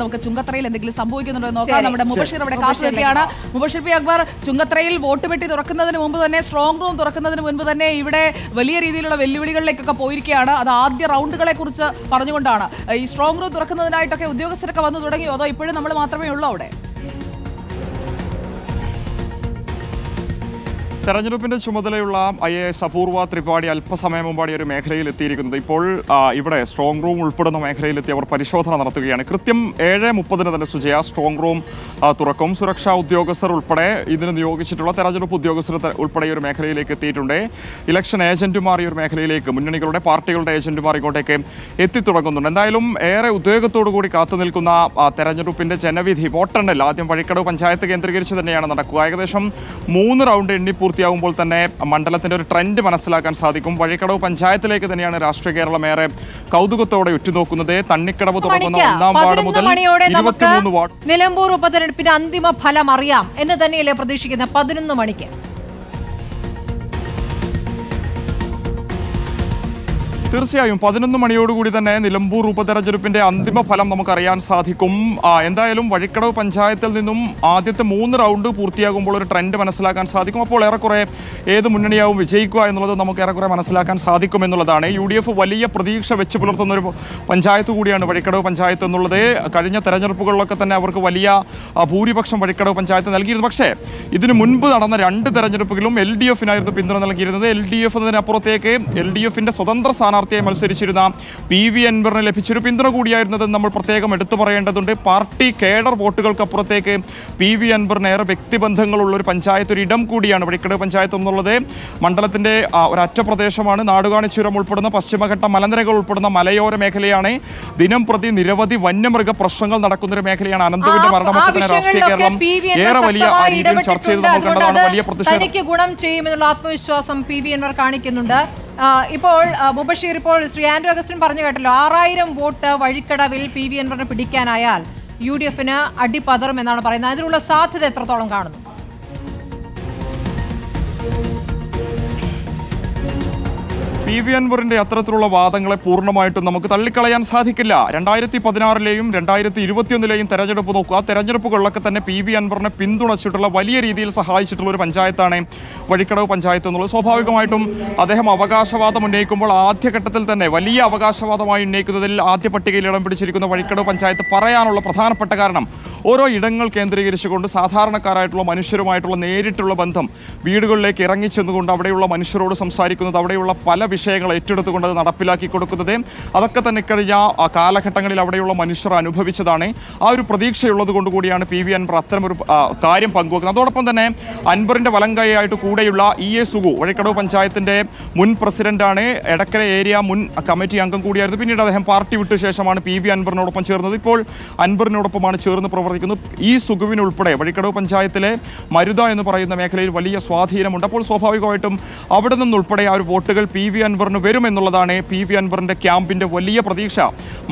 നമുക്ക് ചുങ്കത്രയിൽ എന്തെങ്കിലും സംഭവിക്കുന്നുണ്ടോ എന്ന് നോക്കാം. നമ്മുടെ മുബഷീർ അവിടെ കാത്തു നിൽക്കുകയാണ്. മുബഷീർ പി അക്ബർ ചുങ്കത്രയിൽ വോട്ട് പെട്ടി തുറക്കുന്നതിന് മുമ്പ് തന്നെ സ്ട്രോങ് റൂം തുറക്കുന്നതിന് മുൻപ് തന്നെ ഇവിടെ വലിയ രീതിയിലുള്ള വെല്ലുവിളികളിലേക്കൊക്കെ പോയിരിക്കുകയാണ്. അത് ആദ്യ റൗണ്ടുകളെ കുറിച്ച് പറഞ്ഞുകൊണ്ടാണ്. ഈ സ്ട്രോങ് റൂം തുറക്കുന്നതിനായിട്ടൊക്കെ ഉദ്യോഗസ്ഥരൊക്കെ വന്നു തുടങ്ങിയോ? അതോ ഇപ്പോഴും നമ്മൾ മാത്രമേ ഉള്ളൂ അവിടെ? തെരഞ്ഞെടുപ്പിന്റെ ചുമതലയുള്ള ഐ എ എസ് അപൂർവ ത്രിപാഠി അല്പസമയം മുമ്പാടി ഒരു മേഖലയിൽ എത്തിയിരിക്കുന്നത്. ഇപ്പോൾ ഇവിടെ സ്ട്രോങ് റൂം ഉൾപ്പെടുന്ന മേഖലയിലെത്തി അവർ പരിശോധന നടത്തുകയാണ്. കൃത്യം ഏഴ് മുപ്പതിന് തന്നെ സുജയ സ്ട്രോങ് റൂം തുറക്കും. സുരക്ഷാ ഉദ്യോഗസ്ഥർ ഉൾപ്പെടെ ഇതിന് നിയോഗിച്ചിട്ടുള്ള തെരഞ്ഞെടുപ്പ് ഉദ്യോഗസ്ഥർ ഉൾപ്പെടെ ഈ ഒരു മേഖലയിലേക്ക് എത്തിയിട്ടുണ്ട്. ഇലക്ഷൻ ഏജന്റുമാർ ഈ ഒരു മേഖലയിലേക്ക് മുന്നണികളുടെ പാർട്ടികളുടെ ഏജന്റുമാർ ഇങ്ങോട്ടേക്ക് എത്തിത്തുടങ്ങുന്നുണ്ട് എന്തായാലും ഏറെ ഉദ്വേഗത്തോടു കൂടി കാത്തു നിൽക്കുന്ന തെരഞ്ഞെടുപ്പിന്റെ ജനവിധി വോട്ടെണ്ണൽ ആദ്യം വഴിക്കടവ് പഞ്ചായത്ത് കേന്ദ്രീകരിച്ച് തന്നെയാണ് നടക്കുക. ഏകദേശം മൂന്ന് റൗണ്ട് എണ്ണി പൂർത്തിയാകുമ്പോൾ തന്നെ മണ്ഡലത്തിന്റെ ഒരു ട്രെൻഡ് മനസ്സിലാക്കാൻ സാധിക്കും. വഴിക്കടവ് പഞ്ചായത്തിലേക്ക് തന്നെയാണ് രാഷ്ട്രീയ കേരളം ഏറെ കൗതുകത്തോടെ ഉറ്റുനോക്കുന്നത്. തണ്ണിക്കടവ് തുടങ്ങുന്ന ഒന്നാം വാർഡ് മുതൽ ഇരുപത്തിമൂന്ന് വാർഡ്. നിലമ്പൂർ ഉപതെരഞ്ഞെടുപ്പിന്റെ അന്തിമ ഫലം അറിയാം എന്ന് തന്നെയല്ലേ പ്രതീക്ഷിക്കുന്ന പതിനൊന്ന് മണിക്ക്. തീർച്ചയായും പതിനൊന്ന് മണിയോടുകൂടി തന്നെ നിലമ്പൂർ ഉപതെരഞ്ഞെടുപ്പിന്റെ അന്തിമ ഫലം നമുക്കറിയാൻ സാധിക്കും. എന്തായാലും വഴിക്കടവ് പഞ്ചായത്തിൽ നിന്നും ആദ്യത്തെ മൂന്ന് റൗണ്ട് പൂർത്തിയാകുമ്പോൾ ഒരു ട്രെൻഡ് മനസ്സിലാക്കാൻ സാധിക്കും. അപ്പോൾ ഏറെക്കുറെ ഏത് മുന്നണിയാവും വിജയിക്കുക എന്നുള്ളത് നമുക്ക് ഏറെക്കുറെ മനസ്സിലാക്കാൻ സാധിക്കും എന്നുള്ളതാണ്. യു വലിയ പ്രതീക്ഷ വെച്ച് പുലർത്തുന്ന ഒരു പഞ്ചായത്ത് കൂടിയാണ് വഴിക്കടവ് പഞ്ചായത്ത് എന്നുള്ളത്. കഴിഞ്ഞ തെരഞ്ഞെടുപ്പുകളിലൊക്കെ തന്നെ അവർക്ക് വലിയ ഭൂരിപക്ഷം വഴിക്കടവ് പഞ്ചായത്ത് നൽകിയിരുന്നു. പക്ഷേ ഇതിനു മുൻപ് നടന്ന രണ്ട് തെരഞ്ഞെടുപ്പുകളിലും എൽ ഡി എഫിനായിരുന്നു പിന്തുണ നൽകിയിരുന്നത്. എൽ ഡി എഫ് എന്നതിനപ്പുറത്തേക്ക് എൽ ഡി എഫിന്റെ സ്വതന്ത്ര സ്ഥാനാർത്ഥിയായി മത്സരിച്ചിരുന്ന പി വി അൻവറിന് ലഭിച്ചൊരു പിന്തുണ കൂടിയായിരുന്നത് നമ്മൾ പ്രത്യേകം എടുത്തു പറയേണ്ടതുണ്ട്. പാർട്ടി കേഡർ വോട്ടുകൾക്കപ്പുറത്തേക്ക് പി വി അൻവറിന് ഏറെ വ്യക്തിബന്ധങ്ങളുള്ള ഒരു പഞ്ചായത്ത് ഒരു ഇടം കൂടിയാണ് വഴിക്കടവ് പഞ്ചായത്ത് എന്നുള്ളത് മണ്ഡലത്തിന്റെ ഒരറ്റ പ്രദേശമാണ്. നാടുകാണി ചുരം ഉൾപ്പെടുന്ന പശ്ചിമഘട്ട മലനിരകൾ ഉൾപ്പെടുന്ന മലയോര മേഖലയാണ്. ദിനം പ്രതി നിരവധി വന്യമൃഗ പ്രശ്നങ്ങൾ നടക്കുന്ന ഒരു മേഖലയാണ് അനന്തുവിന്റെ മരണമൊക്കെ രാഷ്ട്രീയ കേരളം. ഏറെ വലിയ രീതിയിൽ ചർച്ച ചെയ്ത്. നമ്മൾ കണ്ടതാണ്. വലിയ പ്രതിഷേധം. ഗുണം ചെയ്യുമെന്നുള്ള ആത്മവിശ്വാസം പി വി അൻവർ കാണിക്കുന്നുണ്ട്. ഇപ്പോൾ മുബഷീർ ഇപ്പോൾ ശ്രീ ആൻഡ്രോ അഗസ്റ്റിൻ പറഞ്ഞു കേട്ടല്ലോ ആറായിരം വോട്ട് വഴിക്കടവിൽ പി വി എൻവറിനെ പിടിക്കാനായാൽ യു ഡി എഫിന് അടിപതറും എന്നാണ് പറയുന്നത്. അതിനുള്ള സാധ്യത എത്രത്തോളം കാണുന്നു? പി വി അൻവറിന്റെ അത്തരത്തിലുള്ള വാദങ്ങളെ പൂർണമായിട്ടും നമുക്ക് തള്ളിക്കളയാൻ സാധിക്കില്ല. രണ്ടായിരത്തി പതിനാറിലെയും രണ്ടായിരത്തി ഇരുപത്തിയൊന്നിലെയും തെരഞ്ഞെടുപ്പ് നോക്കുക തെരഞ്ഞെടുപ്പുകളിലൊക്കെ തന്നെ പി വി അൻവറിനെ പിന്തുണച്ചിട്ടുള്ള വലിയ രീതിയിൽ സഹായിച്ചിട്ടുള്ള ഒരു പഞ്ചായത്താണ് വഴിക്കടവ് പഞ്ചായത്ത് എന്നുള്ളത്. സ്വാഭാവികമായിട്ടും അദ്ദേഹം അവകാശവാദം ഉന്നയിക്കുമ്പോൾ ആദ്യഘട്ടത്തിൽ തന്നെ വലിയ അവകാശവാദമായി ഉന്നയിക്കുന്നതിൽ ആദ്യ പട്ടികയിൽ ഇടം പിടിച്ചിരിക്കുന്ന വഴിക്കടവ് പഞ്ചായത്ത് പറയാനുള്ള പ്രധാനപ്പെട്ട കാരണം ഓരോ ഇടങ്ങൾ കേന്ദ്രീകരിച്ചുകൊണ്ട് സാധാരണക്കാരായിട്ടുള്ള മനുഷ്യരുമായിട്ടുള്ള നേരിട്ടുള്ള ബന്ധം വീടുകളിലേക്ക് ഇറങ്ങിച്ചെന്നുകൊണ്ട് അവിടെയുള്ള മനുഷ്യരോട് സംസാരിക്കുന്നത് അവിടെയുള്ള പല വിഷയങ്ങൾ ഏറ്റെടുത്തുകൊണ്ട് നടപ്പിലാക്കി കൊടുക്കുന്നത്. അതൊക്കെ തന്നെ കഴിഞ്ഞ കാലഘട്ടങ്ങളിൽ അവിടെയുള്ള മനുഷ്യർ അനുഭവിച്ചതാണ്. ആ ഒരു പ്രതീക്ഷയുള്ളത് കൊണ്ട് കൂടിയാണ് പി വി അൻവർ അത്തരമൊരു കാര്യം പങ്കുവെക്കുന്നത്. അതോടൊപ്പം തന്നെ അൻവറിന്റെ വലങ്കയായിട്ട് കൂടെയുള്ള ഇ എ സുഗു വഴിക്കടവ് പഞ്ചായത്തിന്റെ മുൻ പ്രസിഡന്റാണ്. എടക്കര ഏരിയ മുൻ കമ്മിറ്റി അംഗം കൂടിയായിരുന്നു. പിന്നീട് അദ്ദേഹം പാർട്ടി വിട്ട ശേഷമാണ് പി വി അൻവറിനോടൊപ്പം ചേർന്നത്. ഇപ്പോൾ അൻവറിനോടൊപ്പമാണ് ചേർന്ന് പ്രവർത്തിക്കുന്നത് ഈ സുഗുവിനുൾപ്പെടെ വഴിക്കടവ് പഞ്ചായത്തിലെ മരുത എന്ന് പറയുന്ന മേഖലയിൽ വലിയ സ്വാധീനമുണ്ട്. അപ്പോൾ സ്വാഭാവികമായിട്ടും അവിടെ നിന്നുൾപ്പെടെ ആ ഒരു വോട്ടുകൾ പി വി അൻവറിന് വരുമെന്നുള്ളതാണ് പി വി അൻവറിന്റെ ക്യാമ്പിന്റെ വലിയ പ്രതീക്ഷ.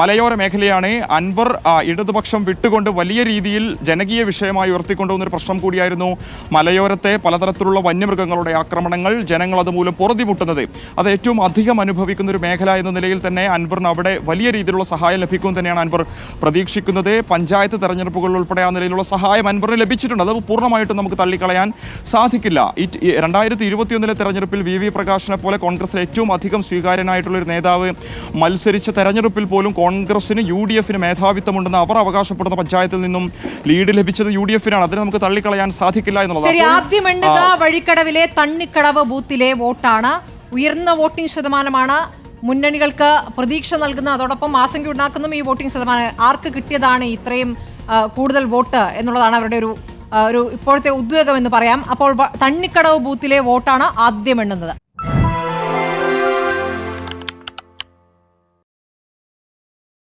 മലയോര മേഖലയാണ് അൻവർ ഇടതുപക്ഷം വിട്ടുകൊണ്ട് വലിയ രീതിയിൽ ജനകീയ വിഷയമായി ഉയർത്തിക്കൊണ്ടുവന്നൊരു പ്രശ്നം കൂടിയായിരുന്നു മലയോരത്തെ പലതരത്തിലുള്ള വന്യമൃഗങ്ങളുടെ ആക്രമണങ്ങൾ ജനങ്ങൾ അതുമൂലം പൊറുതിമുട്ടുന്നത്. അത് ഏറ്റവും അധികം അനുഭവിക്കുന്ന ഒരു മേഖല എന്ന നിലയിൽ തന്നെ അൻവറിന് അവിടെ വലിയ രീതിയിലുള്ള സഹായം ലഭിക്കും തന്നെയാണ് അൻവർ പ്രതീക്ഷിക്കുന്നത്. പഞ്ചായത്ത് ഉൾപ്പെടെ ആ നിലയിലുള്ള സഹായം അൻവറിന് ലഭിച്ചിട്ടുണ്ട്. അത് പൂർണമായിട്ടും നമുക്ക് തള്ളിക്കളയാൻ സാധിക്കില്ല. ഈ രണ്ടായിരത്തി ഇരുപത്തിയൊന്നിലെ തെരഞ്ഞെടുപ്പിൽ വി വി പ്രകാശിനെ പോലെ കോൺഗ്രസിൽ ഏറ്റവും അധികം സ്വീകാര്യനായിട്ടുള്ളൊരു നേതാവ് മത്സരിച്ച തെരഞ്ഞെടുപ്പിൽ പോലും കോൺഗ്രസിന് യു ഡി എഫിന് മേധാവിത്വമുണ്ടെന്ന് അവർ അവകാശപ്പെടുന്ന പഞ്ചായത്തിൽ നിന്നും ലീഡ് ലഭിച്ചത് യു ഡി എഫിനാണ്. അതിനെ നമുക്ക് തള്ളിക്കളയാൻ സാധിക്കില്ല എന്നുള്ളതാണ്. ആദ്യം എണ്ണുക. വഴിക്കടവിലെ തണ്ണിക്കടവ് ബൂത്തിലെ വോട്ടാണ്. ഉയർന്ന വോട്ടിംഗ് ശതമാനമാണ് മുന്നണികൾക്ക് പ്രതീക്ഷ നൽകുന്ന അതോടൊപ്പം ആശങ്ക ഉണ്ടാക്കുന്നതും ഈ വോട്ടിംഗ് ശതമാനം ആർക്ക് കിട്ടിയതാണ് ഇത്രയും കൂടുതൽ വോട്ട് എന്നുള്ളതാണ് അവരുടെ ഒരു ഒരു ഇപ്പോഴത്തെ ഉദ്വേഗം എന്ന് പറയാം. അപ്പോൾ തണ്ണിക്കടവ് ബൂത്തിലെ വോട്ടാണ് ആദ്യം എണ്ണുന്നത്.